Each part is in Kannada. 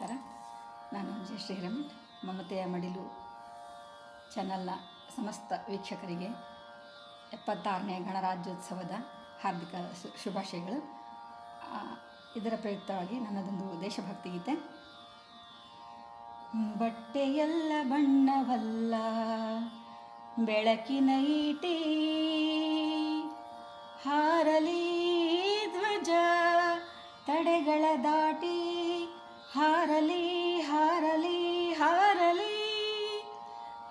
ನಮಸ್ಕಾರ. ನಾನು ಜಯ ಶ್ರೀರಮಣ್ ಮಮತೆಯ ಮಡಿಲು ಚಾನಲ್ನ ಸಮಸ್ತ ವೀಕ್ಷಕರಿಗೆ ಎಪ್ಪತ್ತಾರನೇ ಗಣರಾಜ್ಯೋತ್ಸವದ ಹಾರ್ದಿಕ ಶುಭಾಶಯಗಳು. ಇದರ ಪ್ರಯುಕ್ತವಾಗಿ ನನ್ನದೊಂದು ದೇಶಭಕ್ತಿ ಗೀತೆ. ಬಟ್ಟೆಯೆಲ್ಲ ಬಣ್ಣವಲ್ಲ, ಬೆಳಕಿನ ಈಟಿ, ಹಾರಲಿ ಧ್ವಜ, ತಡೆಗಳ ದಾಟಿ ಹಾರಲಿ ಹಾರಲಿ ಹಾರಲಿ.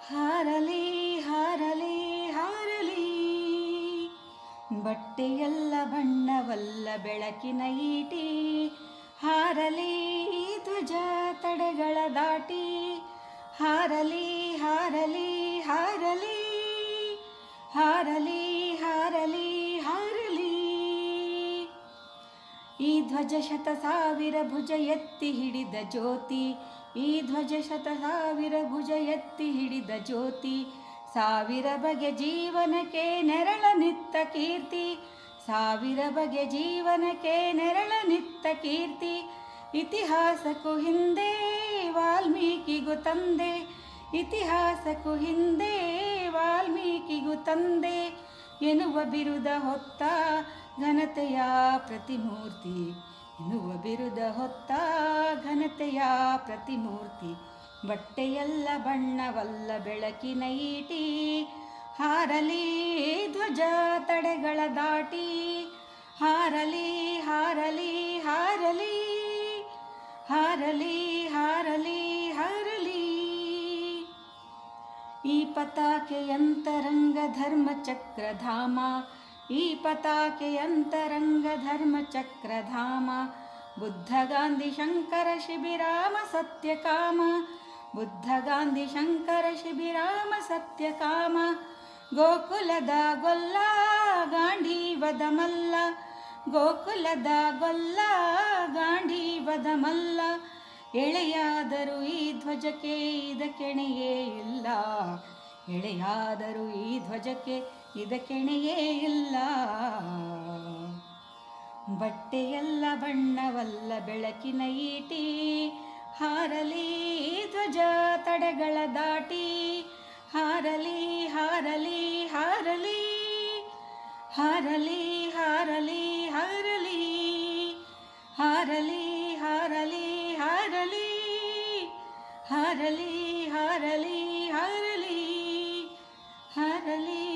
ಹಾರಲಿ ಹಾರಲಿ ಹಾರಲಿ. ಬಟ್ಟೆಯೆಲ್ಲ ಬಣ್ಣವಲ್ಲ, ಬೆಳಕಿನ ಈಟಿ. ಹಾರಲಿ, ಧ್ವಜ ತಡೆಗಳ ದಾಟಿ. ಹಾರಲಿ ಹಾರಲಿ ಹಾರಲಿ. ಹಾರಲಿ ಈ ಧ್ವಜ ಶತ ಸಾವಿರ ಭುಜ ಎತ್ತಿ ಹಿಡಿದ ಜ್ಯೋತಿ, ಈ ಧ್ವಜ ಶತ ಸಾವಿರ ಭುಜ ಎತ್ತಿ ಹಿಡಿದ ಜ್ಯೋತಿ, ಸಾವಿರ ಬಗೆ ಜೀವನಕ್ಕೆ ನೆರಳ ನಿತ್ತ ಕೀರ್ತಿ, ಸಾವಿರ ಬಗೆ ಜೀವನಕ್ಕೆ ನೆರಳ ನಿತ್ತ ಕೀರ್ತಿ, ಇತಿಹಾಸಕ್ಕೂ ಹಿಂದೆ ವಾಲ್ಮೀಕಿಗೂ ತಂದೆ, ಇತಿಹಾಸಕ್ಕೂ ಹಿಂದೆ ವಾಲ್ಮೀಕಿಗೂ ತಂದೆ ಎನ್ನುವ ಬಿರುದ ಹೊತ್ತ ಘನತೆಯ ಪ್ರತಿಮೂರ್ತಿ. ಎನ್ನುವ ಬಿರುದ ಹೊತ್ತ ಘನತೆಯ ಪ್ರತಿಮೂರ್ತಿ. ಬಟ್ಟೆಯಲ್ಲ ಬಣ್ಣವಲ್ಲ ಬೆಳಕಿನ ಈಟಿ ಹಾರಲಿ ಧ್ವಜ ತಡೆಗಳ ದಾಟಿ. ಹಾರಲಿ ಹಾರಲಿ ಹಾರಲಿ. ಹಾರಲಿ ಪತಾಕೆಯಂತರಂಗ ಧರ್ಮ ಚಕ್ರ ಧಾಮ ಈ ಪತಾಕೆಯ ಅಂತರಂಗ ಧರ್ಮ ಚಕ್ರಧಾಮ ಬುದ್ಧ ಗಾಂಧಿ ಶಂಕರ ಶಿಬಿರಮ ಸತ್ಯ ಕಾಮ ಬುದ್ಧ ಗಾಂಧಿ ಶಂಕರ ಶಿಬಿರಮ ಸತ್ಯ ಕಾಮ ಗೋಕುಲದ ಗೊಲ್ಲ ಗಾಂಢೀವದ ಮಲ್ಲ. ಗೋಕುಲದ ಗೊಲ್ಲ ಗಾಂಢೀವದ ಮಲ್ಲ. ಎಳೆಯಾದರೂ ಈ ಧ್ವಜ ಕೇದ ಕೆಣೆಯೇ ಇಲ್ಲ. ಎಳೆಯಾದರೂ ಈ ಧ್ವಜಕ್ಕೆ ಇದಕ್ಕೆಣೆಯೇ ಇಲ್ಲ ಬಟ್ಟೆಯೆಲ್ಲ ಬಣ್ಣವಲ್ಲ ಬೆಳಕಿನ ಈಟಿ ಹಾರಲಿ ಧ್ವಜ ತಡೆಗಳ ದಾಟಿ ಹಾರಲಿ ಹಾರಲಿ ಹಾರಲಿ ಹಾರಲಿ ಹಾರಲಿ ಹಾರಲಿ ಹಾರಲಿ ಹಾರಲಿ ಹಾರಲಿ ಹಾರಲಿ ಹಾರಲಿ ಹಾರಲಿ ಹಾರಲಿ